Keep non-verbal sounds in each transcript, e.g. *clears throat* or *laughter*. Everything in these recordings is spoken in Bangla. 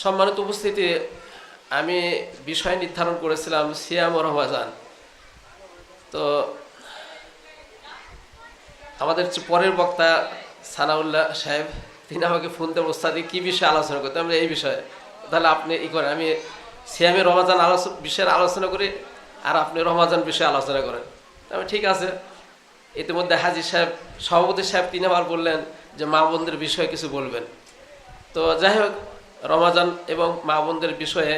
সম্মানিত উপস্থিতি, আমি বিষয় নির্ধারণ করেছিলাম সিয়াম ও রমাজান। তো আমাদের পরের বক্তা সানাউল্লাহ সাহেব, তিনি আমাকে ফোন দিয়ে ওস্তাদি কি বিষয়ে আলোচনা করতে? আমরা এই বিষয়ে। তাহলে আপনি ই করেন, আমি সিয়ামে রমাজান আলোচনা বিষয়ের আলোচনা করি, আর আপনি রমাজান বিষয়ে আলোচনা করেন। আমি ঠিক আছে। ইতিমধ্যে হাজির সাহেব, সভাপতি সাহেব, তিনি আবার বললেন যে মা বোনদের বিষয়ে কিছু বলবেন। তো যাই হোক রমাজান এবং মা বোনদের বিষয়ে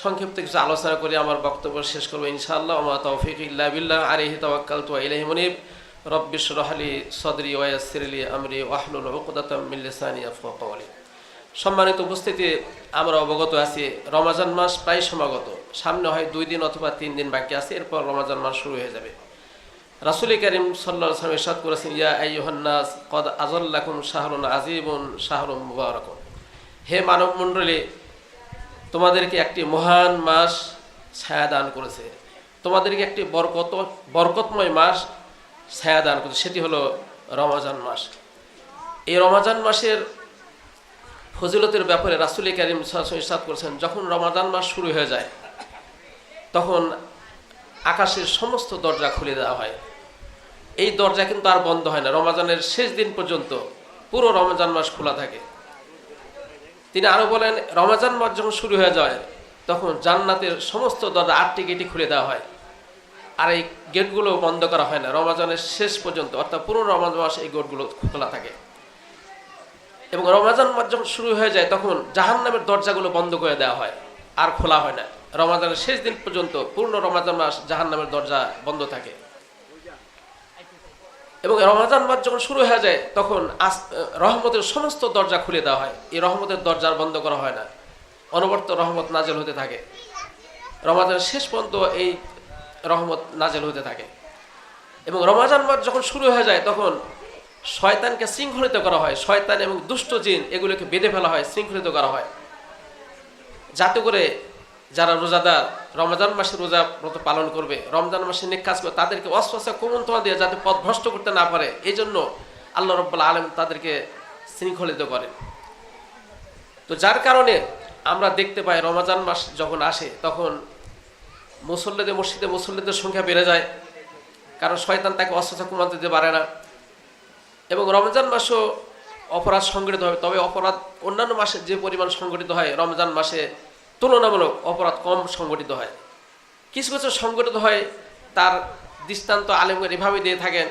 সংক্ষিপ্ত কিছু আলোচনা করে আমার বক্তব্য শেষ করব ইনশাআল্লাহ। আমা তৌফিক ইল্লা বিল্লাহ। আলিহি তাওয়াক্কাল তু ইলাইহি মুনিব। রব্বিশ রহলি সদরি ওয়াসিরলি আমরি ওয়াহলুল উকদাতাম লিসানি ইয়াফকাহু কওলি সম্মানিত উপস্থিতি, আমরা অবগত আছি, রমাজান মাস প্রায় সমাগত। সামনে হয় দুই দিন অথবা তিন দিন বাকি আছে, এরপর রমাজান মাস শুরু হয়ে যাবে। রাসুল করিম সাল্লাহ সাল্লাম ইরশাদ করেছেন, ইয়া আইয়ুহান্নাস কদ আজল্লাকুম শাহরুন আজিবুন শাহরুম মুবারাকুন। হে মানব মণ্ডলী তোমাদেরকে একটি মহান মাস ছায়া দান করেছে। তোমাদেরকে একটি বরকত, বরকতময় মাস ছায়া দান করেছে। সেটি হলো রমাজান মাস। এই রমাজান মাসের ফজিলতের ব্যাপারে রাসুল করিম ইরশাদ করেছেন, যখন রমাজান মাস শুরু হয়ে যায়, তখন আকাশের সমস্ত দরজা খুলে দেওয়া হয়। এই দরজা কিন্তু আর বন্ধ হয় না। রমাজানের শেষ দিন পর্যন্ত পুরো রমজান মাস খোলা থাকে। তিনি আরও বলেন, রমাজান মাস যখন শুরু হয়ে যায়, তখন জান্নাতের সমস্ত দরজা আটটি গেটই খুলে দেওয়া হয়। আর এই গেটগুলো বন্ধ করা হয় না। রমাজানের শেষ পর্যন্ত, অর্থাৎ পুরো রমাজান মাস এই গেটগুলো খোলা থাকে। এবং রমাজান মাস যখন শুরু হয়ে যায়, তখন জাহান নামের দরজাগুলো বন্ধ করে দেওয়া হয়, আর খোলা হয় না। রমাজানের শেষ দিন পর্যন্ত, পূর্ণ রমাজান মাস জাহান নামের দরজা বন্ধ থাকে। এবং রমাজান মাস যখন শুরু হয়ে যায়, তখন আস- রহমতের সমস্ত দরজা খুলে দেওয়া হয়। এই রহমতের দরজা আর বন্ধ করা হয় না। অনবর্ত রহমত নাজেল হতে থাকে। রমাজানের শেষ পর্যন্ত এই রহমত নাজেল হতে থাকে। এবং রমাজান মাস যখন শুরু হয়ে যায়, তখন শয়তানকে শৃঙ্খলিত করা হয়। শয়তান এবং দুষ্ট জিন এগুলোকে বেঁধে ফেলা হয়, শৃঙ্খলিত করা হয়। যাতে করে যারা রোজাদার, রমজান মাসে রোজা ব্রত পালন করবে, রমজান মাসে নেক কাজ করবে, তাদেরকে অস্পষ্ট কুমন্ত্রণা দিয়ে যাতে পথ ভ্রষ্ট করতে না পারে এই জন্য আল্লাহ রব্বুল্লা আলম তাদেরকে শৃঙ্খলিত করেন। তো যার কারণে আমরা দেখতে পাই রমজান মাস যখন আসে, তখন মুসল্লিদের মসজিদে মুসল্লিদের সংখ্যা বেড়ে যায়, কারণ শয়তান তাকে অস্ত্রতা কমাতে দিতে পারে না। এবং রমজান মাসও অপরাধ সংগঠিত হবে, তবে অপরাধ অন্যান্য মাসে যে পরিমাণ সংগঠিত হয়, রমজান মাসে তুলনামূলক অপরাধ কম সংগঠিত হয়। কিছু কিছু সংগঠিত হয়, তার দৃষ্টান্ত আলেমগর এভাবে দিয়ে থাকেন।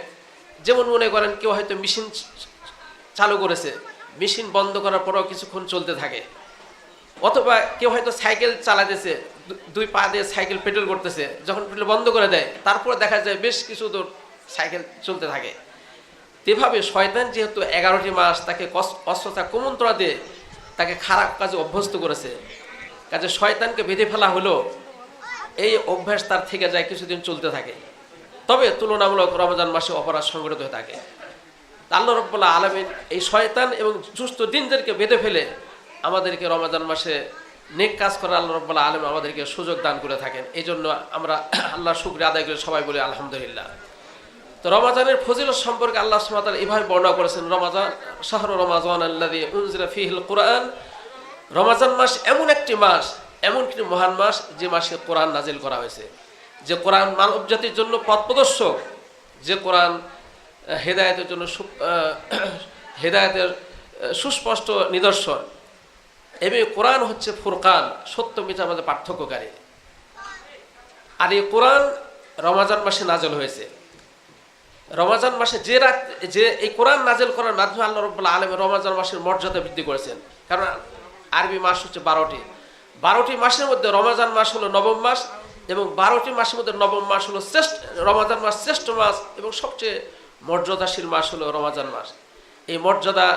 যেমন মনে করেন কেউ হয়তো মেশিন চালু করেছে, মেশিন বন্ধ করার পরেও কিছুক্ষণ চলতে থাকে। অথবা কেউ হয়তো সাইকেল চালাতেছে দুই পা দিয়ে সাইকেল পেট্রোল করতেছে, যখন পেট্রোল বন্ধ করে দেয়, তারপরে দেখা যায় বেশ কিছু দূর সাইকেল চলতে থাকে। এভাবে শয়তান যেহেতু এগারোটি মাস তাকে অস্ত্রতা কুমন্ত্রণা দিয়ে তাকে খারাপ কাজে অভ্যস্ত করেছে কাজে শয়তানকে বেঁধে ফেলা হলো, এই অভ্যাস তার থেকে যায় কিছুদিন চলতে থাকে। তবে তুলনামূলক রমজান মাসে অপরাধ সংগঠিত হয়ে থাকে। আল্লাহ রব্বুল্লাহ আলমিন এই শয়তান এবং সুস্থ দিনদেরকে বেঁধে ফেলে আমাদেরকে রমজান মাসে নেক কাজ করার আল্লাহ রব্বুল্লাহ আলম আমাদেরকে সুযোগ দান করে থাকেন। এই জন্য আমরা আল্লাহ শুক্রিয়া আদায় করে, সবাই বলি আলহামদুলিল্লাহ। তো রমাজানের ফজিলত সম্পর্কে আল্লাহ সুমাতাল এভাবে বর্ণনা করেছেন, রমাজান, শাহর রমাজান আল্লাদি উনজিরা ফিহিল কোরআন রমাজান মাস এমন একটি মাস, এমন একটি মহান মাস যে মাসে কোরআন নাজিল করা হয়েছে। যে কোরআন মানব জাতির জন্য পথ প্রদর্শক, যে কোরআন হেদায়েতের জন্য *clears throat* হেদায়েতের সুস্পষ্ট নিদর্শন। এবং কোরআন হচ্ছে ফুরকান, সত্য মিথ্যার মধ্যে পার্থক্যকারী। আর এই কোরআন রমাজান মাসে নাজল হয়েছে। রমাজান মাসে যে রাত, যে এই কোরআন নাজেল করার মাধ্যমে আল্লাহ রব্বুল্লাহ আলম রমাজান মাসের মর্যাদা বৃদ্ধি করেছেন। কারণ আরবি মাস হচ্ছে বারোটি। বারোটি মাসের মধ্যে রমাজান মাস হলো নবম মাস এবং বারোটি মাসের মধ্যে নবম মাস হলো শ্রেষ্ঠ রমাজান মাস শ্রেষ্ঠ মাস এবং সবচেয়ে মর্যাদাশীল মাস হলো রমাজান মাস। এই মর্যাদা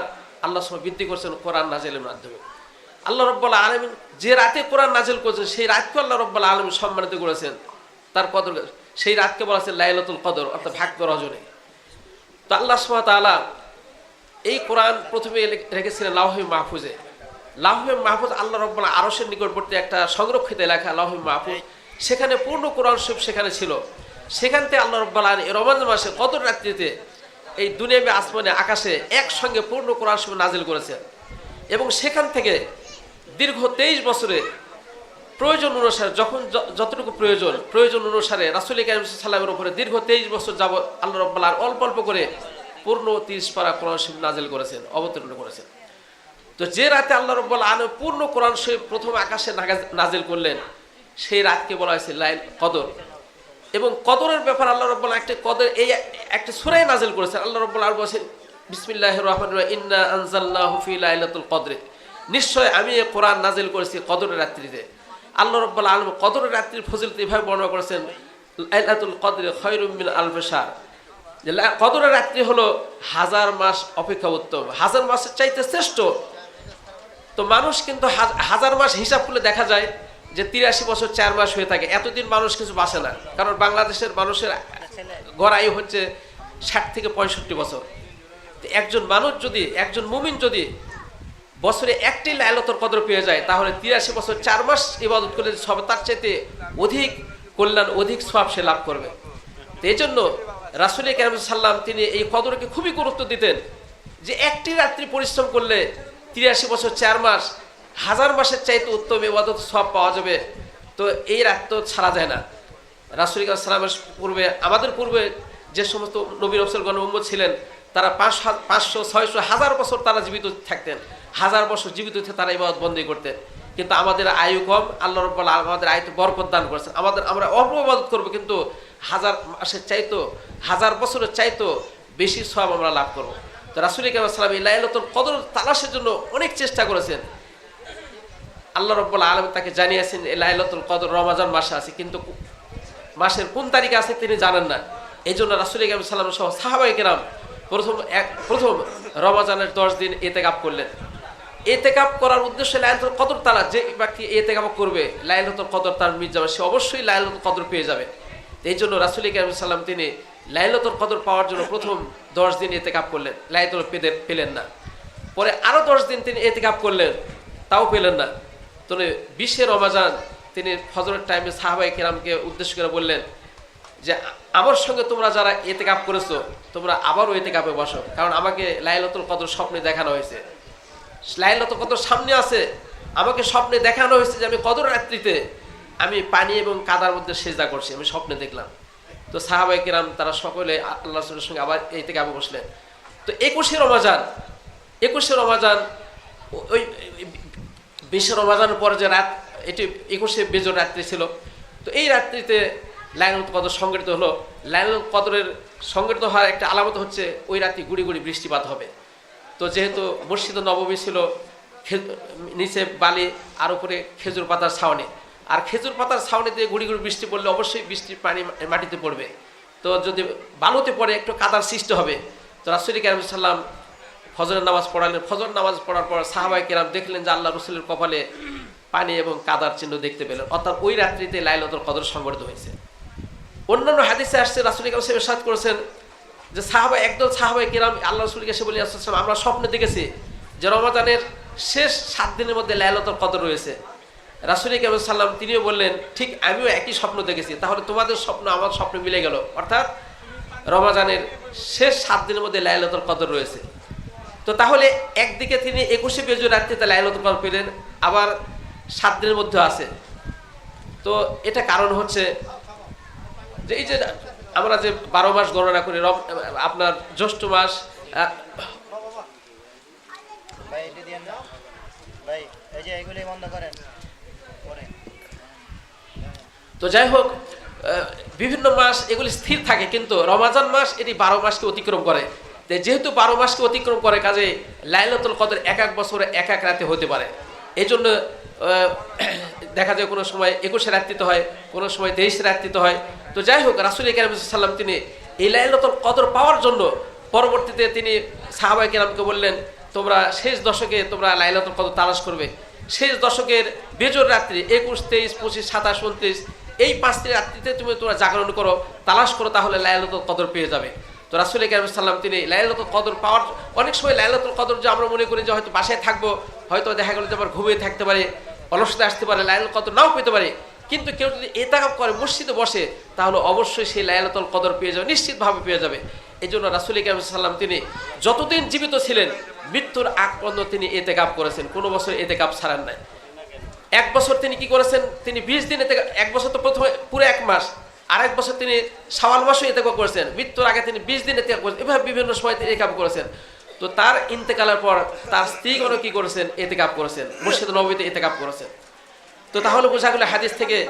আল্লাহ সময় বৃদ্ধি করেছেন কোরআন নাজেলের মাধ্যমে। আল্লাহ রব্বাল্লাহ আলমিন যে রাতে কোরআন নাজেল করেছেন, সেই রাতকে আল্লাহ রব্বাল্লাহ আলমিন সম্মানিত করেছেন। তার কদর সেই রাতকে বলা আছে লাইলাতুল কদর, অর্থাৎ ভাগ্য রজনী। তো আল্লাহ সুবহানাহু এই কোরআন প্রথমে রেখেছিলেন লাউহে মাহফুজে। লাউহে মাহফুজ আল্লাহ রব্বাল আরসের নিকটবর্তী একটা সংরক্ষিত এলাকা লাউহে মাহফুজ। সেখানে পূর্ণ কোরআন শরীফ সেখানে ছিল। সেখান থেকে আল্লাহ রব্বাল আলম রমাজান মাসে কত রাত্রিতে এই দুনিয়াবে আসমানে আকাশে একসঙ্গে পূর্ণ কোরআন শরীফ নাজিল করেছেন এবং সেখান থেকে দীর্ঘ তেইশ বছরে প্রয়োজন অনুসারে যখন যতটুকু প্রয়োজন প্রয়োজন অনুসারে রাসুল কারিম সাল্লামের উপরে দীর্ঘ তেইশ বছর যাব আল্লাহ রব্বাল অল্প অল্প করে পূর্ণ তিরিশ পারা কোরআন শরীফ নাজেল করেছেন, অবতীর্ণ করেছেন। তো যে রাতে আল্লাহ রব্বাল আলম পূর্ণ কোরআন শরীফ প্রথম আকাশে নাজিল করলেন, সেই রাতকে বলা হয়েছে লাইল কদর। এবং কদরের ব্যাপার আল্লাহ রব্বাল একটা কদর এই একটা সুরাই নাজিল করেছেন। আল্লাহ রব্বাল আর বলছেন বিসমিল্লাহ রহমান ইন্না আনজাল্লাহ ফি লাইলাতুল কদরে। নিশ্চয় আমি এই কোরআন নাজিল করেছি কদরের রাত্রিতে। আল্লাহ রব্বাল আলম কদরের রাত্রির ফজিলত এভাবে বর্ণনা করেছেন, লাইলাতুল কদরে খয়রুম মিন আলফেশার যে কদরের রাত্রি হলো হাজার মাস অপেক্ষা উত্তম। হাজার মাসের চাইতে শ্রেষ্ঠ তো মানুষ কিন্তু হাজার মাস হিসাব করলে দেখা যায় যে তিরাশি বছর চার মাস হয়ে থাকে। এতদিন মানুষ কিছু বাঁচে না। কারণ বাংলাদেশের মানুষের গড় আয়ু হচ্ছে ষাট থেকে পঁয়ষট্টি বছর। একজন মানুষ যদি, একজন মুমিন যদি বছরে একটি লাইলতর কদর পেয়ে যায়, তাহলে তিরাশি বছর চার মাস ইবাদত করলে সব তার চাইতে অধিক কল্যাণ, অধিক সব সে লাভ করবে। তো এই জন্য রাসুল কেরাম সাল্লাম তিনি এই কদরকে খুবই গুরুত্ব দিতেন যে একটি রাত্রি পরিশ্রম করলে তিরাশি বছর চার মাস, হাজার মাসের চাইতে উত্তম ইবাদত সব পাওয়া যাবে। তো এই রাত তো ছাড়া যায় না। রাসুল সাল্লামের পূর্বে, আমাদের পূর্বে যে সমস্ত নবীর অফসলগণ উম্মত ছিলেন, তারা পাঁচ পাঁচশো, ছয়শো, হাজার বছর তারা জীবিত থাকতেন। হাজার বছর জীবিত তারা ইবাদত বন্দী করতেন। কিন্তু আমাদের আয়ু কম, আল্লাহ রব্বাল আমাদের আয়ু বরকত দান করেছেন। আমাদের আমরা অল্প ইবাদত করব, কিন্তু হাজার মাসের চাইতো হাজার বছরের চাইতো বেশি সব আমরা লাভ করব। তো রাসুল সাল্লাম এই লাইলাতুল কদর তালাশের জন্য অনেক চেষ্টা করেছেন। আল্লাহ রব্বুল আলম তাকে জানিয়েছেন, এই লাইলাতুল কদর রমাজান মাসে আছে, কিন্তু মাসের কোন তারিখে আছে তিনি জানেন না। এই জন্য রাসুল ইসলাম সাল্লাম সহ সাহাবাই কেরাম প্রথম এক প্রথম রমাজানের দশ দিন এতে কাপ করলেন। এতে কাপ করার উদ্দেশ্যে লাইলাতুল কদর তারা যে ব্যক্তি এতে কাপ করবে, লাইলাতুল কদর তার যাবে সে অবশ্যই লাইলাতুল কদর পেয়ে যাবে। এই জন্য রাসুল ইকরাম সাল্লাম তিনি লাইলাতুল কদর পাওয়ার জন্য প্রথম দশ দিন এতে কাপ করলেন। লাইলাতুল পেতে পেলেন না। পরে আরও দশ দিন তিনি এতে কাপ করলেন, তাও পেলেন না। তো বিশে রমাজান, তিনি ফজরের টাইমে সাহাবাই কেরামকে উদ্দেশ্য করে বললেন যে, আমার সঙ্গে তোমরা যারা এতে কাপ করেছ, তোমরা আবারও এতে কাপে বসো। কারণ আমাকে লাইলাতুল কদর স্বপ্নে দেখানো হয়েছে। লাইলাতুল কদর সামনে আছে। আমাকে স্বপ্নে দেখানো হয়েছে যে আমি কদর রাত্রিতে আমি পানি এবং কাদার মধ্যে সেজদা করছি। আমি স্বপ্নে দেখলাম। তো সাহাবাই কিরাম তারা সকলে আল্লাহ রসুলের সঙ্গে আবার এই থেকে আবার বসলেন। তো একুশে রমাজান একুশে রমাজান ওই, বিশে রমাজানের পরে যে রাত, এটি একুশে বেজর রাত্রি ছিল। তো এই রাত্রিতে লাইনুল কদর সংগঠিত হলো। লাইনুল কদরের সংগঠিত হওয়ার একটা আলামত হচ্ছে, ওই রাত্রি গুড়ি গুড়ি বৃষ্টিপাত হবে। তো যেহেতু মসজিদ নবমী ছিল নিচে বালি, আর উপরে খেজুর পাতার ছাউনি। আর খেজুর পাতার ছাউনি দিয়ে গুড়ি গুড়ি বৃষ্টি পড়লে অবশ্যই বৃষ্টির পানি মাটিতে পড়বে। তো যদি বালুতে পড়ে, একটু কাদার সৃষ্টি হবে। তো রাসুলি কারিম সাল্লাম ফজরের নামাজ পড়ালেন। ফজর নামাজ পড়ার পর সাহাবাই কেরাম দেখলেন যে আল্লাহ রসুলের কপালে পানি এবং কাদার চিহ্ন দেখতে পেলেন। অর্থাৎ ওই রাত্রিতে লাইলতুল কদর সংগঠিত হয়েছে। অন্যান্য হাদিসে আসছে রাসুল কালাম সাহেব সাদ করেছেন যে সাহাবা একদল সাহাবাই কিরাম আল্লাহ রসুলকে এসে বলি আসলাম আমরা স্বপ্নে দেখেছি যে রমাজানের শেষ সাত দিনের মধ্যে লাইলাতুল কদর রয়েছে। রাসুল কালাম সাল্লাম তিনিও বললেন, ঠিক আমিও একই স্বপ্ন দেখেছি, তাহলে তোমাদের স্বপ্ন আমার স্বপ্ন মিলে গেল। অর্থাৎ রমাজানের শেষ সাত দিনের মধ্যে লাইলাতুল কদর রয়েছে। তো তাহলে একদিকে তিনি একুশে বেজু রাত্রিতে লাইলাতুল কদর পেলেন, আবার সাত দিনের মধ্যে আছে। তো এটা কারণ হচ্ছে যে এই যে আমরা যে বারো মাস গণনা করি আপনার জ্যৈষ্ঠ মাস বন্ধ করেন। তো যাই হোক বিভিন্ন মাস এগুলি স্থির থাকে, কিন্তু রমাজান মাস এটি বারো মাসকে অতিক্রম করে। যেহেতু বারো মাসকে অতিক্রম করে, কাজে লাইলাতুল কদর এক এক বছরে এক এক রাতে হতে পারে। এই জন্য দেখা যায় কোনো সময় একুশে রাত্রিতে হয়, কোনো সময় তেইশে রাত্রিতে হয়। তো যাই হোক রাসুল সাল্লাম তিনি এই লাইলাতুল কদর পাওয়ার জন্য পরবর্তীতে তিনি সাহাবাই কেরামকে বললেন, তোমরা শেষ দশকে তোমরা লাইলাতুল কদর তালাশ করবে। শেষ দশকের বেজর রাত্রি একুশ, তেইশ, পঁচিশ, সাতাশ, উনত্রিশ এই পাঁচটি রাত্রিতে তুমি তোমরা জাগরণ করো, তালাশ করো, তাহলে লাইলাতুল কদর পেয়ে যাবে। তো রাসুল কারিম সাল্লাম তিনি লাইলাতুল কদর পাওয়ার, অনেক সময় লাইলাতুল কদর যে আমরা মনে করি যে হয়তো বাসায় থাকব, হয়তো দেখা গেলো যে আমার ঘুমিয়ে থাকতে পারে অলসতা আসতে পারে, লাইলাতুল কদর নাও পেতে পারে। কিন্তু কেউ যদি এতাকাপ করে, মসজিদে বসে, তাহলে অবশ্যই সেই লাইলাতুল কদর পেয়ে যাবে, নিশ্চিতভাবে পেয়ে যাবে। এই জন্য রাসুল সাল্লাম তিনি যতদিন জীবিত ছিলেন, মৃত্যুর আগ পর্যন্ত তিনি এতে কাপ করেছেন। কোনো বছর এতে কাপ ছাড়ান নাই। এক বছর তিনি কি করেছেন? তিনি বিশ দিন এতে এক বছর তো প্রথমে পুরো এক মাস। আর এক বছর তিনি সাওয়াল মাসও এতে করেছেন। মৃত্যুর আগে তিনি বিশ দিন এতে করেছেন। এভাবে বিভিন্ন সময় তিনি একাপ করেছেন। তো তার ইন্তেকালের পর তার স্ত্রীগণও কি করেছেন? এতে কাপ করেছেন। মুর্শিদ নবীতে এতে কাপ করেছেন। তো তাহলে বোঝা গেল হাদিস থেকে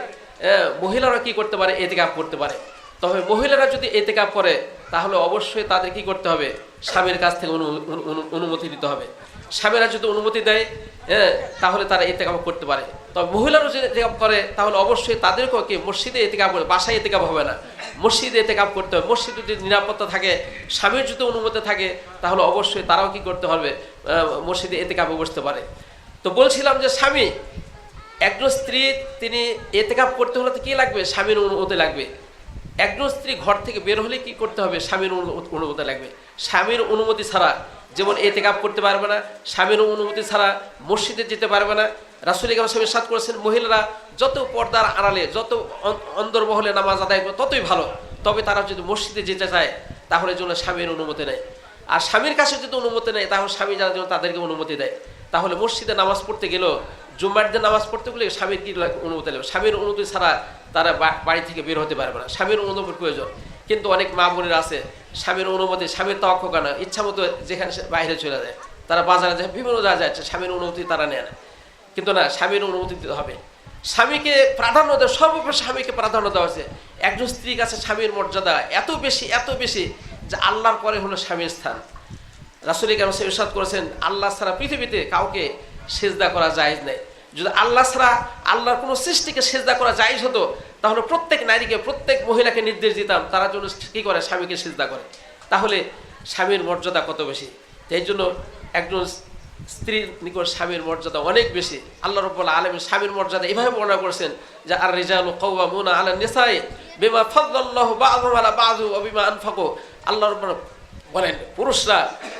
মহিলারা কি করতে পারে? এতেকাপ করতে পারে। তবে মহিলারা যদি এতেকাপ করে, তাহলে অবশ্যই তাদের কি করতে হবে? স্বামীর কাছ থেকে অনু- অনু- অনু- অনুমতি দিতে হবে। স্বামীরা যদি অনুমতি দেয় হ্যাঁ, তাহলে তারা এতেকাপ করতে পারে। তবে মহিলারা যদি এতেকাপ করে তাহলে অবশ্যই তাদেরকেও কি মসজিদে এতেকাপ করে? বাসায় এতেকাপ হবে না। মসজিদে এতেকাপ করতে হবে। মসজিদে যদি নিরাপত্তা থাকে স্বামীর যদি অনুমতি থাকে তাহলে অবশ্যই তারাও কি করতে হবে মসজিদে এতেকাপে বসতে পারে। তো বলছিলাম যে স্বামী একজন স্ত্রী তিনি এতেকাপ করতে হলে তো কী লাগবে? স্বামীর অনুমতি লাগবে। একজন স্ত্রী ঘর থেকে বের হলে কি করতে হবে? স্বামীর অনুমতি লাগবে। স্বামীর অনুমতি ছাড়া যেমন এতে কাপ করতে পারবে না। স্বামীর অনুমতি ছাড়া মসজিদে যেতে পারবে না। রাসুল ইকাম সাহেবের সাথ করেছেন, মহিলারা যত পর্দার আড়ালে, যত অন- অন্দরমহলে নামাজ আদায় করে ততই ভালো। তবে তারা যদি মসজিদে যেতে চায়, তাহলে জন্য স্বামীর অনুমতি নেয় আর স্বামীর কাছে যদি অনুমতি নেয় তাহলে স্বামী যারা যেন তাদেরকে অনুমতি দেয়। তাহলে মসজিদে নামাজ পড়তে গেলেও জুম্মার দিন নামাজ পড়তে গেলে স্বামীর কি অনুমতি লাগবে? স্বামীর অনুমতি ছাড়া তারা বাড়ি থেকে বের হতে পারবে না। স্বামীর অনুমতির প্রয়োজন। কিন্তু অনেক মা বোনেরা আছে, স্বামীর অনুমতি, স্বামীর তক্ষ কেন ইচ্ছা মতো যেখানে সে বাইরে চলে যায়। তারা বাজারে যায়, বিভিন্ন জায়গায় যাচ্ছে, স্বামীর অনুমতি তারা নেয় না। কিন্তু না, স্বামীর অনুমতি দিতে হবে। স্বামীকে প্রাধান্য দেওয়া, সর্বোপরি স্বামীকে প্রাধান্য দেওয়া হয়েছে। একজন স্ত্রীর কাছে স্বামীর মর্যাদা এত বেশি এত বেশি যে আল্লাহর পরে হলো স্বামীর স্থান। রাসুল কেন ইরশাদ করেছেন, আল্লাহ ছাড়া পৃথিবীতে কাউকে সেজদা করা জায়েজ নেই। যদি আল্লাহ ছাড়া আল্লাহর কোনো সৃষ্টিকে সেজদা করা জায়েজ হতো, তাহলে প্রত্যেক নারীকে, প্রত্যেক মহিলাকে নির্দেশ দিতাম, তারা জন্য কী করে? স্বামীকে সেজদা করে। তাহলে স্বামীর মর্যাদা কত বেশি? এই জন্য একজন স্ত্রীর নিকট স্বামীর মর্যাদা অনেক বেশি। আল্লাহ রব্বুল আলমীর স্বামীর মর্যাদা এভাবে বর্ণনা করেছেন যে আর রেজাল কৌবা মুনা আলা নিসাই বিমা ফদ্দাল্লাহু বাযুহুম আলা বাযু ওয়া বিমা আনফাকু। আল্লাহ রব্বুল বলেন, পুরুষরা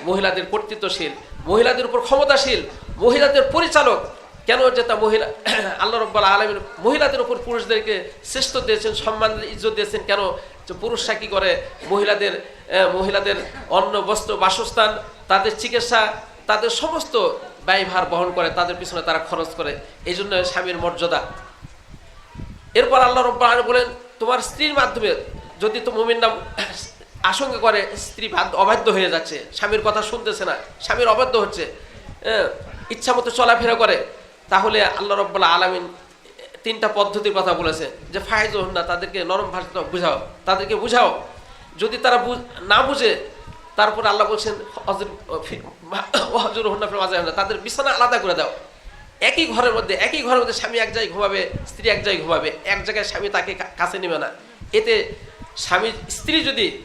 মহিলাদের কর্তৃত্বশীল মহিলাদের উপর ক্ষমতাশীল, মহিলাদের পরিচালক। কেন যে তা মহিলা *clears throat* আল্লাহ রব্বাল আলমীর মহিলাদের উপর পুরুষদেরকে শ্রেষ্ঠ দিয়েছেন, সম্মান, ইজ্জত দিয়েছেন। কেন যে পুরুষরা কি করে? মহিলাদের মহিলাদের অন্ন, বস্ত্র, বাসস্থান, তাদের চিকিৎসা, তাদের সমস্ত ব্যয়ভার বহন করে, তাদের পিছনে তারা খরচ করে। এই জন্য স্বামীর মর্যাদা। এরপর আল্লাহ রব্বা বলেন, তোমার স্ত্রীর মাধ্যমে যদি তো মুমিনরা আশঙ্কা করে, স্ত্রী বাধ্য- অবাধ্য হয়ে যাচ্ছে। স্বামীর কথা শুনতেছে না। স্বামীর অবাধ্য হচ্ছে। ইচ্ছা মতো চলাফেরা করে। তাহলে আল্লাহ রব্বাল্লাহ আলমিন তিনটা পদ্ধতির কথা বলেছে। যে ফায়জ না তাদেরকে নরম ভাষা বুঝাও, তাদেরকে বুঝাও। যদি তারা না বুঝে, তারপর আল্লাহ বলছেন হজুর হন্না ফিল মাঝে তাদের বিছানা আলাদা করে দাও। একই ঘরের মধ্যে, একই ঘরের মধ্যে স্বামী এক জায়গায় ঘুমাবে, স্ত্রী এক জায়গায় ঘুমাবে। এক জায়গায় স্বামী তাকে কাছে নেবে না। এতে স্বামী স্ত্রী যদি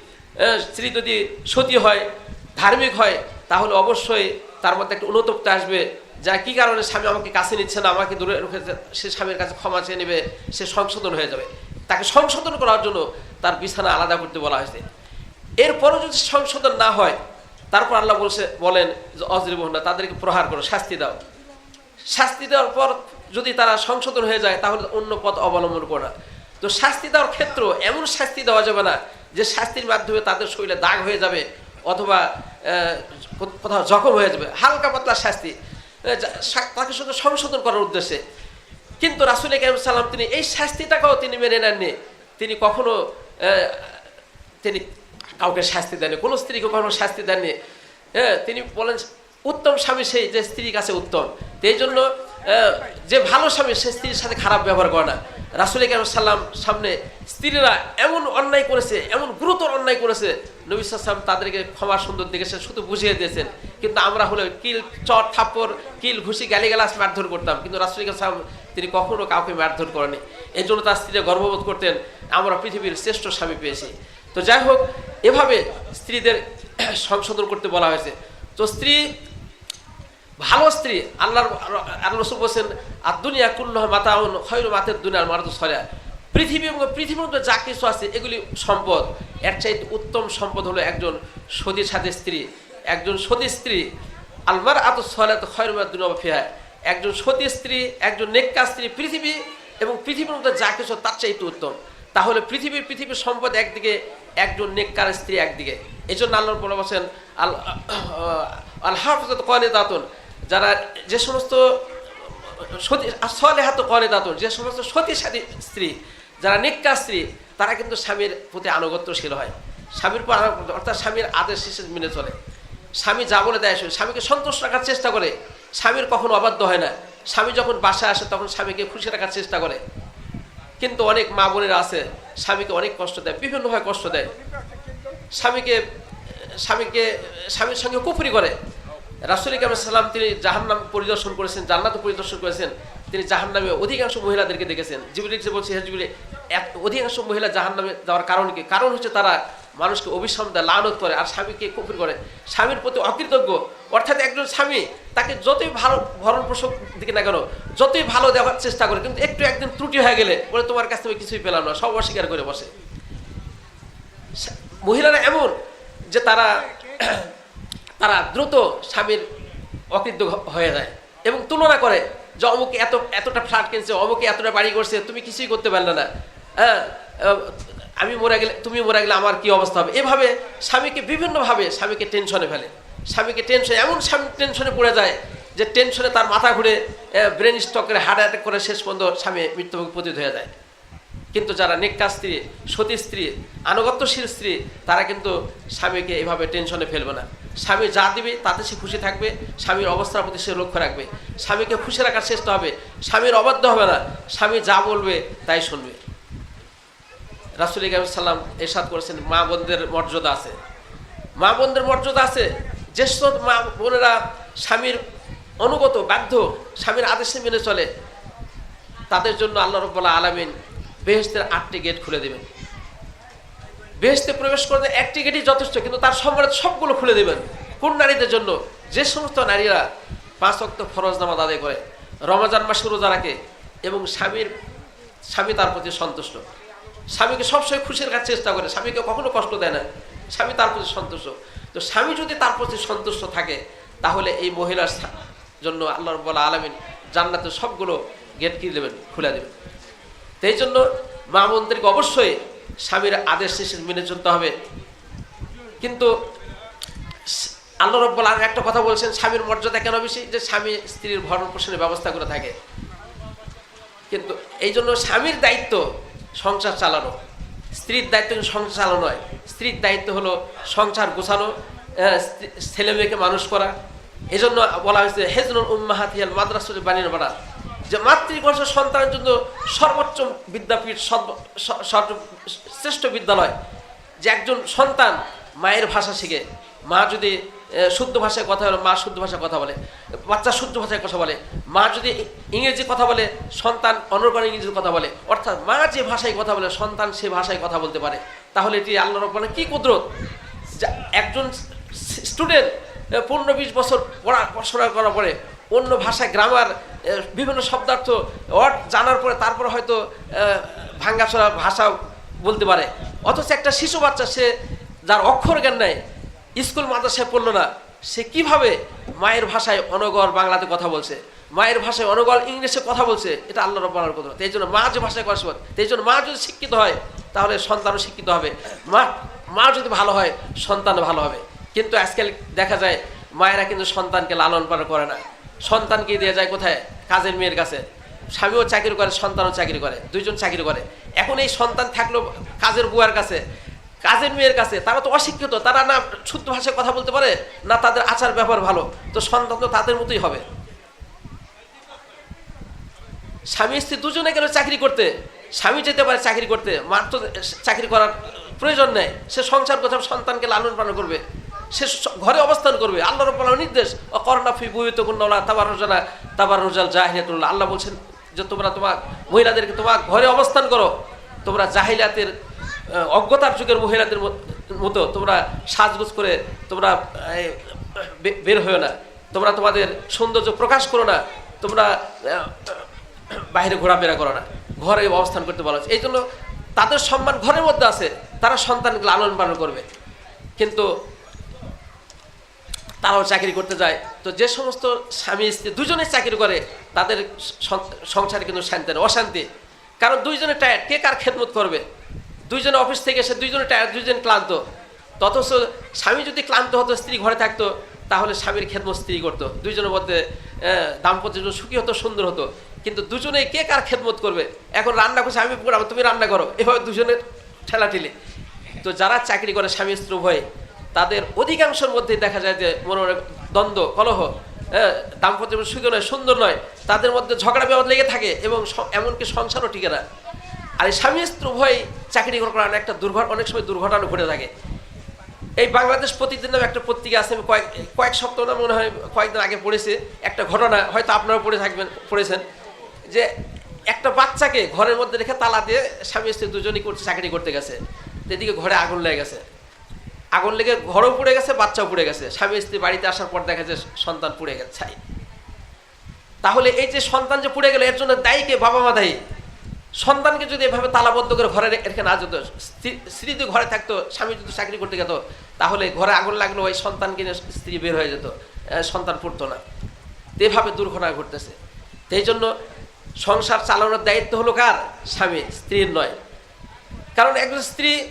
স্ত্রী যদি সতী হয়, ধার্মিক হয়, তাহলে অবশ্যই তার মধ্যে একটা অনুতপ্ত আসবে যা কি কারণে স্বামী আমাকে কাছে নিচ্ছে না, আমাকে দূরে রেখেছে সে স্বামীর কাছে ক্ষমা চেয়ে নেবে, সে সংশোধন হয়ে যাবে। তাকে সংশোধন করার জন্য তার বিছানা আলাদা করতে বলা হয়েছে। এরপরও যদি সংশোধন না হয়, তারপর আল্লাহ বলছে, বলেন যে অজরিবহনা তাদেরকে প্রহার করো, শাস্তি দাও। শাস্তি দেওয়ার পর যদি তারা সংশোধন হয়ে যায়, তাহলে অন্য পথ অবলম্বন করে না। তো শাস্তি দেওয়ার ক্ষেত্র এমন শাস্তি দেওয়া যাবে না যে শাস্তির মাধ্যমে তাদের শরীরে দাগ হয়ে যাবে অথবা কোথাও জখম হয়ে যাবে, হালকা পাতলা শাস্তি তাকে শুধু সংশোধন করার উদ্দেশ্যে। কিন্তু রাসুল কেম সাল্লাম তিনি এই শাস্তিটাকেও তিনি মেনে নেননি। তিনি কখনো তিনি কাউকে শাস্তি দেননি, কোনো স্ত্রীকে কখনো শাস্তি দেননি। হ্যাঁ তিনি বলেন উত্তম স্বামী সেই যে স্ত্রীর কাছে উত্তম। এই জন্য যে ভালো স্বামী, সে স্ত্রীর সাথে খারাপ ব্যবহার করে না। রাসুল সাল্লাম সামনে স্ত্রীরা এমন অন্যায় করেছে, এমন গুরুতর অন্যায় করেছে। নবী সাল্লাম তাদেরকে ক্ষমা সুন্দর দেখেছে শুধু বুঝিয়ে দিয়েছেন, কিন্তু আমরা হলে কিল চট থাপ্পড়, কিল, ঘুষি গালিগালাস মারধর করতাম। কিন্তু রাসুল সাল্লাম তিনি কখনো কাউকে মারধর করেনি এই জন্য তার স্ত্রীরা গর্ববোধ করতেন, আমরা পৃথিবীর শ্রেষ্ঠ স্বামী পেয়েছি। তো যাই হোক, এভাবে স্ত্রীদের সংশোধন করতে বলা হয়েছে। তো স্ত্রী ভালো স্ত্রী, আল্লাহর আল্লাহ রসুল বলছেন, আর দুনিয়া কুল্ল মাতা খৈর মাতের দুনিয়ার মারাত সরা পৃথিবী এবং পৃথিবীর মধ্যে যা কিছু আছে, এগুলি সম্পদ। এর চাইতে উত্তম সম্পদ হলো একজন সতী সাথে স্ত্রী। একজন সতী স্ত্রী আলমার আত সলাত খৈর মাত দুনিয়া একজন সতী স্ত্রী, একজন নেককা স্ত্রী পৃথিবী এবং পৃথিবীর মধ্যে যা কিছু তার চাইতে উত্তম। তাহলে পৃথিবীর পৃথিবীর সম্পদ একদিকে, একজন নেককার স্ত্রী একদিকে। এই জন্য আল্লাহ বলে বলছেন, আল আল হাফিজত কনে দাতন যারা যে সমস্ত সতী সলে হাত কলে যে সমস্ত সতী স্ত্রী, যারা নিকা স্ত্রী, তারা কিন্তু স্বামীর প্রতি আনুগত্যশীল হয়। স্বামীর পর অর্থাৎ স্বামীর আদেশ মেনে চলে। স্বামী যা বলে দেয় স্বামীকে সন্তুষ্ট রাখার চেষ্টা করে। স্বামীর কখনো অবাধ্য হয় না। স্বামী যখন বাসায় আসে, তখন স্বামীকে খুশি রাখার চেষ্টা করে। কিন্তু অনেক মা বোনেরা আছে, স্বামীকে অনেক কষ্ট দেয়, বিভিন্নভাবে কষ্ট দেয়। স্বামীকে স্বামীকে, স্বামীর সঙ্গে কুফরি করে। রাসুল ইকাম সাল্লাম তিনি জাহান্নাম পরিদর্শন করেছেন জান্নাত পরিদর্শন করেছেন। তিনি জাহান্নামে অধিকাংশ মহিলাদেরকে দেখেছেন। জিবুল যে বলছে হেজবুলে এক অধিকাংশ মহিলা জাহান্নামে যাওয়ার কারণ কি? কারণ হচ্ছে তারা মানুষকে অভিশাপ দেয় লানত করে আর স্বামীকে কুফরি করে। স্বামীর প্রতি অকৃতজ্ঞ। অর্থাৎ একজন স্বামী তাকে যতই ভালো ভরণ পোষক দিকে না কেন, যতই ভালো দেওয়ার চেষ্টা করে, কিন্তু একটু একদিন ত্রুটি হয়ে গেলে বলে, তোমার কাছ থেকে কিছুই পেলাম না, সব অস্বীকার করে বসে। মহিলারা এমন যে তারা তারা দ্রুত স্বামীর অকৃত হয়ে যায় এবং তুলনা করে যে অমুকে এত, এতটা ফ্ল্যাট কিনছে, অমুকে এতটা বাড়ি করছে, তুমি কিছুই করতে পারলে না। হ্যাঁ আমি মরে গেলে, তুমি মরে গেলে আমার কি অবস্থা হবে? এভাবে স্বামীকে বিভিন্নভাবে স্বামীকে টেনশনে ফেলে। স্বামীকে টেনশন এমন স্বামী টেনশনে পড়ে যায় যে টেনশনে তার মাথা ঘুরে ব্রেন স্ট্রক করে হার্ট অ্যাটাক করে শেষ পর্যন্ত স্বামী মৃত্যুমুখে পতিত হয়ে যায়। কিন্তু যারা নিকা স্ত্রী, সতী স্ত্রী, আনুগত্যশীল স্ত্রী, তারা কিন্তু স্বামীকে এভাবে টেনশনে ফেলবে না। স্বামী যা দিবে তাতে সে খুশি থাকবে, স্বামীর অবস্থার প্রতি সে লক্ষ্য রাখবে। স্বামীকে খুশি রাখার চেষ্টা হবে, স্বামীর অবাধ্য হবে না, স্বামী যা বলবে তাই শুনবে। রাসুল ইকাম সাল্লাম এরশাদ করেছেন, মা বোনদের মর্যাদা আছে। মা বোনদের মর্যাদা আছে যেসব মা বোনেরা স্বামীর অনুগত, বাধ্য, স্বামীর আদেশে মেনে চলে। তাদের জন্য আল্লাহ রব্বুল্লাহ আলমিন বেহেস্তের আটটি গেট খুলে দেবেন। বেহেস্তে প্রবেশ করতে একটি গেটই যথেষ্ট, কিন্তু তার সম্মানিত সবগুলো খুলে দেবেন। কোন নারীদের জন্য? যে সমস্ত নারীরা পাঁচ অক্ত ফরজ নামাজ আদায় করে, রমজান মাসে রোজা রাখে এবং স্বামীর, স্বামী তার প্রতি সন্তুষ্ট। স্বামীকে সবসময় খুশি রাখার চেষ্টা করে, স্বামীকে কখনো কষ্ট দেয় না। স্বামী তার প্রতি সন্তুষ্ট। তো স্বামী যদি তার প্রতি সন্তুষ্ট থাকে, তাহলে এই মহিলার জন্য আল্লাহ রব্বুল্লাহ আলমিন জান্নাতের সবগুলো গেট কি দেবেন? খুলে দেবেন। তো এই জন্য মা বোনদেরকে অবশ্যই স্বামীর আদেশ মেনে চলতে হবে। কিন্তু আল্লাহ রব্বুল আর একটা কথা বলছেন, স্বামীর মর্যাদা কেন বেশি? যে স্বামী স্ত্রীর ভরণ পোষণের ব্যবস্থা করে থাকে। কিন্তু এই জন্য স্বামীর দায়িত্ব সংসার চালানো। স্ত্রীর দায়িত্ব কিন্তু সংসার চালানো নয়। স্ত্রীর দায়িত্ব হলো সংসার গোছানো ছেলে মেয়েকে মানুষ করা। এই জন্য বলা হয়েছে, হেজনুল উম্মাহাতিয়াল মাদ্রাসুল বানিয়ে বাড়া যে মাতৃবর্ষ সন্তানের জন্য সর্বোচ্চ বিদ্যাপীঠ শ্রেষ্ঠ বিদ্যালয়। যে একজন সন্তান মায়ের ভাষা শিখে। মা যদি শুদ্ধ ভাষায় কথা বলে, মা শুদ্ধ ভাষায় কথা বলে, বাচ্চা শুদ্ধ ভাষায় কথা বলে, মা যদি ইংরেজি কথা বলে, সন্তান অনর্গণ ইংরেজি কথা বলে, অর্থাৎ মা যে ভাষায় কথা বলে, সন্তান সে ভাষায় কথা বলতে পারে, তাহলে এটি আল্লাহ রব্বানা কী কুদরত? একজন স্টুডেন্ট পনেরো বিশ বছর পড়া, পড়াশোনা করার পরে অন্য ভাষায় গ্রামার বিভিন্ন শব্দার্থ ওয়ার্ড জানার পরে তারপরে হয়তো ভাঙ্গাচোরা ভাষা বলতে পারে। অথচ একটা শিশু বাচ্চা, সে যার অক্ষর জ্ঞান নেই, স্কুল মাদ্রাসায় পড়ল না, সে কীভাবে মায়ের ভাষায় অনগর বাংলাতে কথা বলছে? মায়ের ভাষায় অনগর ইংলিশে কথা বলছে? এটা আল্লাহ রব্বানার কথা এই জন্য মা যে ভাষায় কথা বলে এই জন্য মা যদি শিক্ষিত হয়, তাহলে সন্তানও শিক্ষিত হবে। মা মা যদি ভালো হয় সন্তান ভালো হবে। কিন্তু আজকাল দেখা যায়, মায়েরা কিন্তু সন্তানকে লালন পালন করে না। সন্তানকে দিয়ে যায় কোথায়? কাজের মেয়ের কাছে। স্বামীও চাকরি করে, সন্তানও চাকরি করে, দুইজন চাকরি করে। এখন এই সন্তান থাকল কাজের বুয়ার কাছে, কাজের মেয়ের কাছে। তারা তো অশিক্ষিত, তারা না শুদ্ধ ভাষায় কথা বলতে পারে, না তাদের আচার ব্যবহার ভালো। তো সন্তান তো তাদের মতোই হবে। স্বামী স্ত্রী দুজনে গেল চাকরি করতে। স্বামী যেতে পারে চাকরি করতে। মার তো চাকরি করার প্রয়োজন নেই। সে সংসার কোথাও সন্তানকে লালন পালন করবে। সে ঘরে অবস্থান করবে। আল্লাহ রব্বাল নির্দেশ ও করোনা ফি বুয়িত কুন্নলা তাবার রোজানা তাবার রোজাল জাহিয়াতুল্লাহ আল্লাহ বলছেন যে তোমরা তোমার মহিলাদেরকে তোমার ঘরে অবস্থান করো। তোমরা জাহিলাতের অজ্ঞতার যুগের মহিলাদের মতো তোমরা সাজগোজ করে তোমরা বের হয়েও না। তোমরা তোমাদের সৌন্দর্য প্রকাশ করো না। তোমরা বাইরে ঘোরাফেরা করো না। ঘরে অবস্থান করতে বলা হচ্ছে এই জন্য তাদের সম্মান ঘরের মধ্যে আছে। তারা সন্তানকে লালন পালন করবে। কিন্তু তারাও চাকরি করতে যায়। তো যে সমস্ত স্বামী স্ত্রী দুজনে চাকরি করে, তাদের সংসারে কিন্তু শান্তি অশান্তি। কারণ দুইজনে টায়ার্ড কে কার খেদমত করবে? দুইজনে অফিস থেকে এসে দুইজনে টায়ার, দুইজন ক্লান্ত। তথচ স্বামী যদি ক্লান্ত হতো, স্ত্রী ঘরে থাকতো, তাহলে স্বামীর খেদমত স্ত্রী করতো। দুইজনের মধ্যে দাম্পত্য সুখী হতো, সুন্দর হতো। কিন্তু দুজনে কে কার খেদমত করবে? এখন রান্না করছে, আমি তুমি রান্না করো। এভাবে দুজনের ঠেলাঠেলি। তো যারা চাকরি করে স্বামী স্ত্রী উভয়ে তাদের অধিকাংশের মধ্যে দেখা যায় যে মনে মনে দ্বন্দ্ব কলহ হ্যাঁ, দাম্পত্য সুখী নয় সুন্দর নয় তাদের মধ্যে ঝগড়া বিবাদ লেগে থাকে এবং এমনকি সংসারও টিকে না। আর এই স্বামী স্ত্রী উভয় চাকরি করার একটা দুর্ঘটনা অনেক সময় দুর্ঘটনা ঘটে থাকে। এই বাংলাদেশ প্রতিদিন নামে একটা পত্রিকা আছে আমি কয়েক কয়েক সপ্তাহ না মনে হয় কয়েকদিন আগে পড়েছে একটা ঘটনা হয়তো আপনারা পড়ে থাকবেন পড়েছেন যে একটা বাচ্চাকে ঘরের মধ্যে রেখে তালা দিয়ে স্বামী স্ত্রী দুজনই করছে চাকরি করতে গেছে। এদিকে ঘরে আগুন লেগে গেছে। আগুন লেগে ঘরও পুড়ে গেছে, বাচ্চাও পুড়ে গেছে। স্বামী স্ত্রী বাড়িতে আসার পর দেখা যায় সন্তান পুড়ে গেছে। তাহলে এই যে সন্তান যে পুড়ে গেল, এর জন্য দায়ী কে? বাবা মা দায়ী। সন্তানকে যদি এভাবে তালাবদ্ধ করে ঘরে রেখে না যেত, স্ত্রী- যদি ঘরে থাকতো, স্বামী যদি চাকরি করতে যেত, তাহলে ঘরে আগুন লাগল, ওই সন্তানকে নিয়ে স্ত্রী বের হয়ে যেত। সন্তান পড়তো না। এভাবে দুর্ঘটনা ঘটতেছে। এই জন্য সংসার চালানোর দায়িত্ব হলো কার? স্বামী, স্ত্রীর নয়। কারণ একজন স্ত্রী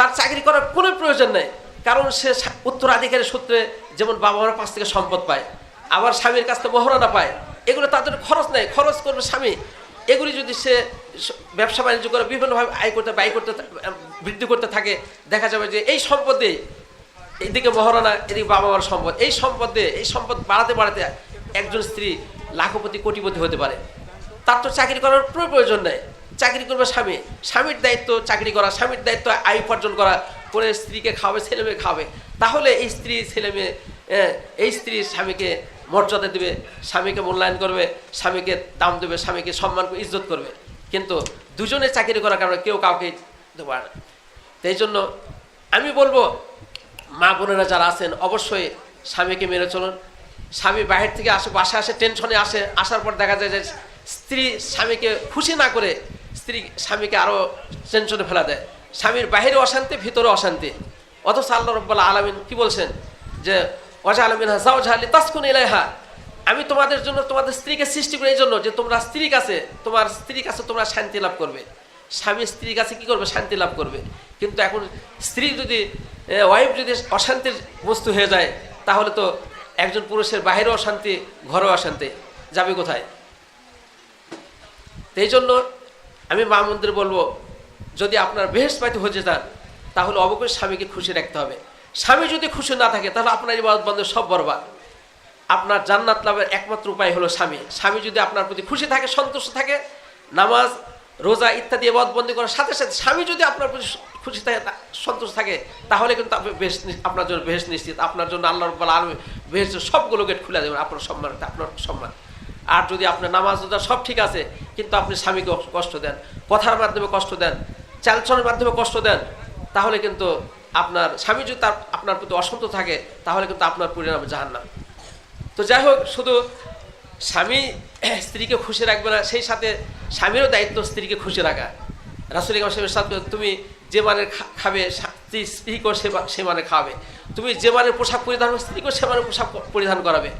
তার চাকরি করার কোনো প্রয়োজন নেই। কারণ সে উত্তরাধিকারী সূত্রে যেমন বাবা মার কাছ থেকে সম্পদ পায়, আবার স্বামীর কাছ থেকে মহারণা পায়, এগুলো তাদের খরচ নেই। খরচ করবে স্বামী। এগুলি যদি সে ব্যবসা বাণিজ্য করে বিভিন্নভাবে আয় করতে, ব্যয় করতে বৃদ্ধি করতে থাকে, দেখা যাবে যে এই সম্পদে এদিকে মহারণা, এদিকে বাবা মার সম্পদ। এই সম্পদ এই সম্পদ বাড়াতে বাড়াতে একজন স্ত্রী লাখপতি, কোটিপতি হতে পারে। তার তো চাকরি করার প্রয়োজন নেই। চাকরি করবে স্বামী। স্বামীর দায়িত্ব চাকরি করা, স্বামীর দায়িত্ব আয় উপার্জন করা করে স্ত্রীকে খাওয়াবে ছেলে মেয়ে খাওয়াবে। তাহলে এই স্ত্রী ছেলে মেয়ে এই স্ত্রী স্বামীকে মর্যাদা দেবে, স্বামীকে মূল্যায়ন করবে, স্বামীকে দাম দেবে, স্বামীকে সম্মান ইজ্জত করবে। কিন্তু দুজনে চাকরি করার কারণে কেউ কাউকে দিতে পারে না। তো এই জন্য আমি বলব, মা বোনেরা যারা আছেন, অবশ্যই স্বামীকে মেনে চলুন। স্বামী বাহির থেকে আসে বাসে আসে টেনশনে আসে, আসার পর দেখা যায় যে স্ত্রী স্বামীকে খুশি না করে স্ত্রী স্বামীকে আরও টেনশনে ফেলা দেয়। স্বামীর বাহিরে অশান্তি, ভিতরে অশান্তি। অথচ আল্লাহ রব্বাল্লা আলমিন কি বলছেন? যে অজা আলমিন হাজাও ঝালি তাসকুন ইলাইহা। আমি তোমাদের জন্য তোমাদের স্ত্রীকে সৃষ্টি করি এই জন্য যে, তোমরা স্ত্রীর কাছে, তোমার স্ত্রীর কাছে তোমরা শান্তি লাভ করবে। স্বামী স্ত্রীর কাছে কি করবে? শান্তি লাভ করবে। কিন্তু এখন স্ত্রী যদি ওয়াইফ যদি অশান্তির বস্তু হয়ে যায়, তাহলে তো একজন পুরুষের বাইরেও অশান্তি, ঘরেও অশান্তি। যাবে কোথায়? এই জন্য আমি মা মন্দির বলব, যদি আপনার বেহেস পাইতে হয়ে চান তাহলে অবশ্যই স্বামীকে খুশি রাখতে হবে। স্বামী যদি খুশি না থাকে, তাহলে আপনার ইবাদত বন্ধ, সব বরবাদ। আপনার জান্নাত লাভের একমাত্র উপায় হলো স্বামী। স্বামী যদি আপনার প্রতি খুশি থাকে, সন্তুষ্ট থাকে, নামাজ, রোজা ইত্যাদি বন্দি করার সাথে সাথে স্বামী যদি আপনার প্রতি খুশি থাকে সন্তুষ্ট থাকে, তাহলে কিন্তু আপনি বেশ আপনার জন্য বেশ নিশ্চিত। আপনার জন্য আল্লাহ রব্বাল আলমী বেশ সবগুলো গেট খুলে দেবেন। আপনার সম্মান আপনার সম্মান। আর যদি আপনার নামাজ রোজা সব ঠিক আছে, কিন্তু আপনি স্বামীকে কষ্ট দেন, কথার মাধ্যমে কষ্ট দেন, চালচলের মাধ্যমে কষ্ট দেন, তাহলে কিন্তু আপনার স্বামী যদি তার, আপনার প্রতি অসন্ত থাকে, তাহলে কিন্তু আপনার পরিণাম না তো যাই হোক, শুধু স্বামী স্ত্রীকে খুশি রাখবে না, সেই সাথে স্বামীরও দায়িত্ব স্ত্রীকে খুশি রাখা। রাসুল সাথে তুমি যে মানের খাবে স্ত্রী, স্ত্রীকেও সে মানে খাওয়াবে। তুমি যে মানের পোশাক পরিধান স্ত্রীকেও সে মানের পোশাক পরিধান করাবে।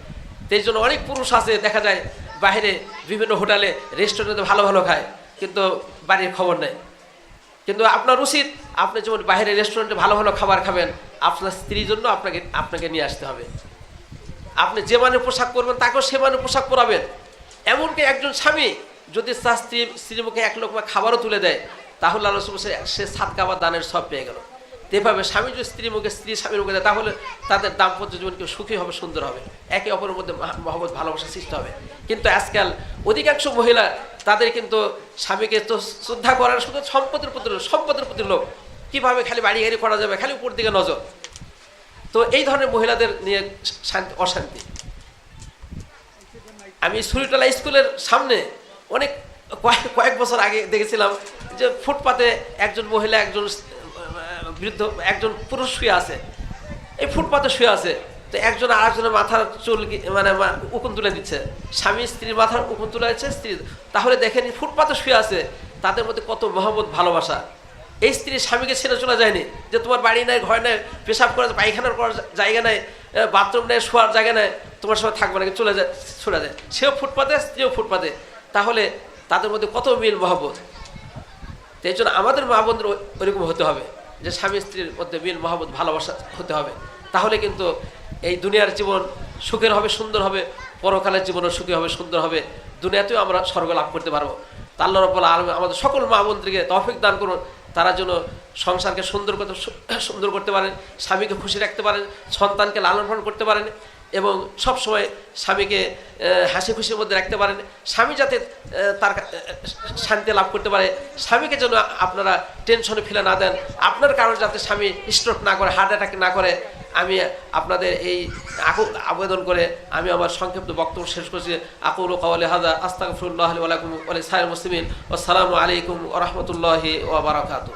এই জন্য অনেক পুরুষ আছে দেখা যায় বাইরে বিভিন্ন হোটেলে রেস্টুরেন্টে ভালো ভালো খায় কিন্তু বাড়ির খবর নেই। কিন্তু আপনার উচিত আপনি যেমন বাইরে রেস্টুরেন্টে ভালো ভালো খাবার খাবেন আপনার স্ত্রীর জন্য আপনাকে আপনাকে নিয়ে আসতে হবে। আপনি যে মানে পোশাক করবেন তাকেও সে মানে পোশাক পরাবেন। এমনকি একজন স্বামী যদি তার স্ত্রী স্ত্রীর মুখে এক লোক খাবারও তুলে দেয় তাহলে বলছে, সে সাত খাবার দানের সব পেয়ে গেল। এভাবে স্বামী যদি স্ত্রীর মুখে স্ত্রী স্বামীর মুখে তাহলে তাদের দাম্পত্য জীবন কেউ সুখী হবে, সুন্দর হবে। একে অপরের মধ্যে মহা- মহব্বত, ভালোবাসা সৃষ্টি হবে। কিন্তু আজকাল অধিকাংশ মহিলা তাদের কিন্তু স্বামীকে তো শ্রদ্ধা করার শুধু সম্পদের প্রতি সম্পদের প্রতি লোক কীভাবে খালি বাড়ি গাড়ি করা যাবে, খালি উপর দিকে নজর। তো এই ধরনের মহিলাদের নিয়ে শান্তি, অশান্তি। আমি সুরিটালা স্কুলের সামনে অনেক কয়েক কয়েক বছর আগে দেখেছিলাম যে ফুটপাতে একজন মহিলা, একজন বৃদ্ধ একজন পুরুষ শুয়ে আছে। এই ফুটপাতে শুয়ে আছে। তো একজন আরেকজনের মাথার চুল মানে উকুন তুলে দিচ্ছে। স্বামী স্ত্রীর মাথার উকুন তুলে দিচ্ছে স্ত্রী। তাহলে দেখেন ফুটপাতে শুয়ে আছে, তাদের মধ্যে কত মহব্বত, ভালোবাসা। এই স্ত্রী স্বামীকে ছেড়ে চলে যায়নি, যে তোমার বাড়ি নাই, ঘর নাই, পেশাব করার পায়খানার করার জায়গা নাই বাথরুম নেই, শোয়ার জায়গা নেই, তোমার সঙ্গে থাকবে না, চলে যায় চলে যায়। সেও ফুটপাতে, স্ত্রীও ফুটপাতে। তাহলে তাদের মধ্যে কত মিল মহব্বত? তো এই জন্য আমাদের মা বোনদের ওই- ওইরকম হতে হবে। যে স্বামী স্ত্রীর মধ্যে মিল মহাবত ভালোবাসা হতে হবে। তাহলে কিন্তু এই দুনিয়ার জীবন সুখের হবে, সুন্দর হবে, পরকালের জীবনও সুখী হবে, সুন্দর হবে। দুনিয়াতেও আমরা স্বর্গ লাভ করতে পারব। তাল্লা রব্বুল আলম আমাদের সকল মহামন্ত্রীকে তফিক দান করুন। তারা যেন সংসারকে সুন্দর করতে সুন্দর করতে পারেন, স্বামীকে খুশি রাখতে পারেন, সন্তানকে লালন পালন করতে পারেন। এবং সব সময় স্বামীকে হাসি খুশির মধ্যে রাখতে পারেন। স্বামী যাতে তার শান্তি লাভ করতে পারে, স্বামীকে যেন আপনারা টেনশনে ফেলে না দেন। আপনার কারণে যাতে স্বামী স্ট্রোক না করে হার্ট অ্যাটাক না করে, আমি আপনাদের এই আবেদন করে আমি আমার সংক্ষিপ্ত বক্তব্য শেষ করছি। কাওয়ালে হাজা আস্তাগফিরুল্লাহ আলাইকুম ওয়ালাই সাইর মুসলিমিন। আসসালামু আলাইকুম ওয়া রাহমাতুল্লাহি ওয়া বারাকাতুহু।